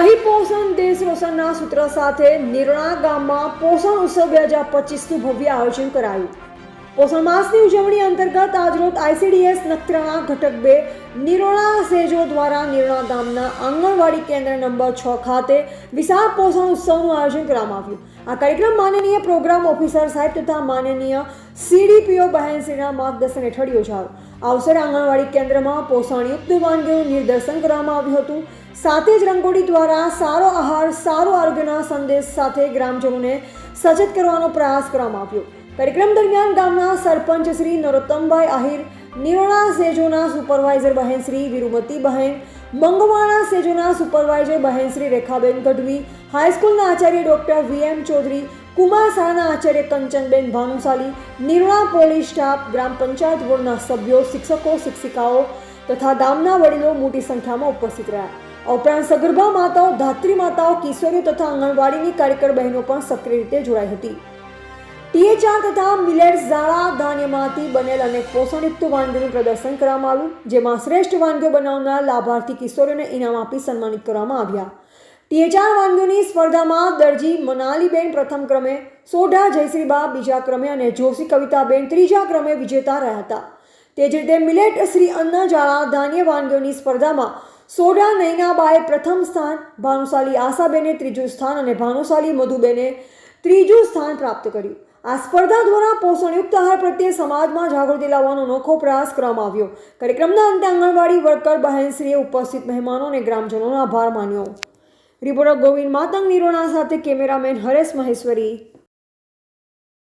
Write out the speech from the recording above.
શાહી પોષણ દેશ રોશનના સૂત્ર સાથે નિરણા ગામમાં પોષણ ઉત્સવ બે હજાર પચીસનું ભવ્ય આયોજન કરાયું. પોષણ માસની ઉજવણી અંતર્ગત આજરોજ આઈસીડીએસ નખત્રાણા ઘટક બે નિરોણા સેજો દ્વારા નિરોણા ગામના આંગણવાડી કેન્દ્ર નંબર છ ખાતે વિશાળ પોષણ ઉત્સવનું આયોજન કરવામાં આવ્યું. આ કાર્યક્રમ માનનીય પ્રોગ્રામ ઓફિસર સાહેબ તથા માનનીય સીડીપીઓ બહેનશ્રીના માર્ગદર્શન હેઠળ યોજાયો. આ અવસરે આંગણવાડી કેન્દ્રમાં પોષણયુક્ત વાનગીઓનું નિદર્શન કરવામાં આવ્યું હતું. સાથે જ રંગોળી દ્વારા સારો આહાર, સારું આરોગ્યના સંદેશ સાથે ગ્રામજનોને સચેત કરવાનો પ્રયાસ કરવામાં આવ્યો. કાર્યક્રમ દરમિયાન ગામના સરપંચ શ્રી નરોત્તમભાઈ આહિર નિરોણા સેજોના સુપરવાઇઝર બહેન શ્રી વિરુમતી બહેન, મંગવાણા સેજોના સુપરવાઇઝર બહેન શ્રી રેખાબેન ગઢવી, હાઈસ્કૂલના આચાર્ય ડોક્ટર વી એમ ચૌધરી, કુમાર શાળાના આચાર્ય કંચનબેન ભાનુશાલી નિરોણા પોલીસ સ્ટાફ, ગ્રામ પંચાયત બોર્ડના સભ્યો, શિક્ષકો, શિક્ષિકાઓ તથા ગામના વડીલો મોટી સંખ્યામાં ઉપસ્થિત રહ્યા. ઉપરાંત સગર્ભા માતાઓ, ધાત્રી માતાઓ, કિશોરીઓ તથા આંગણવાડીની કાર્યકર બહેનો પણ સક્રિય રીતે જોડાઈ હતી. ટીએચઆર તથા મિલેટ ઝાડા ધાન્યમાંથી બનેલ અનેક પોષણયુક્ત વાનગીઓનું પ્રદર્શન કરવામાં આવ્યું, જેમાં શ્રેષ્ઠ વાનગીઓ બનાવનાર લાભાર્થી કિશોરીઓને ઇનામ આપી સન્માનિત કરવામાં આવ્યા. ટીએચઆર વાનગીઓની સ્પર્ધામાં દરજી મનાલીબેન પ્રથમ ક્રમે, સોઢા જયશ્રીબા બીજા ક્રમે અને જોશી કવિતાબેન ત્રીજા ક્રમે વિજેતા રહ્યા હતા. તે જ રીતે મિલેટ શ્રી અન્ના જાળા ધાન્ય વાનગીઓની સ્પર્ધામાં સોઢા નૈનાબાએ પ્રથમ સ્થાન, ભાનુશાલી આશાબેને ત્રીજું સ્થાન અને ભાનુશાલી મધુબેને ત્રીજું સ્થાન પ્રાપ્ત કર્યું. આ સ્પર્ધા દ્વારા પોષણયુક્ત આહાર પ્રત્યે સમાજમાં જાગૃતિ લાવવાનો અનોખો પ્રયાસ કરવામાં આવ્યો. કાર્યક્રમના અંતે આંગણવાડી વર્કર બહેનશ્રીએ ઉપસ્થિત મહેમાનો અને ગ્રામજનોનો આભાર માન્યો. રિપોર્ટર ગોવિંદ માતંગ, નિરોણા સાથે કેમેરામેન હરેશ મહેશ્વરી.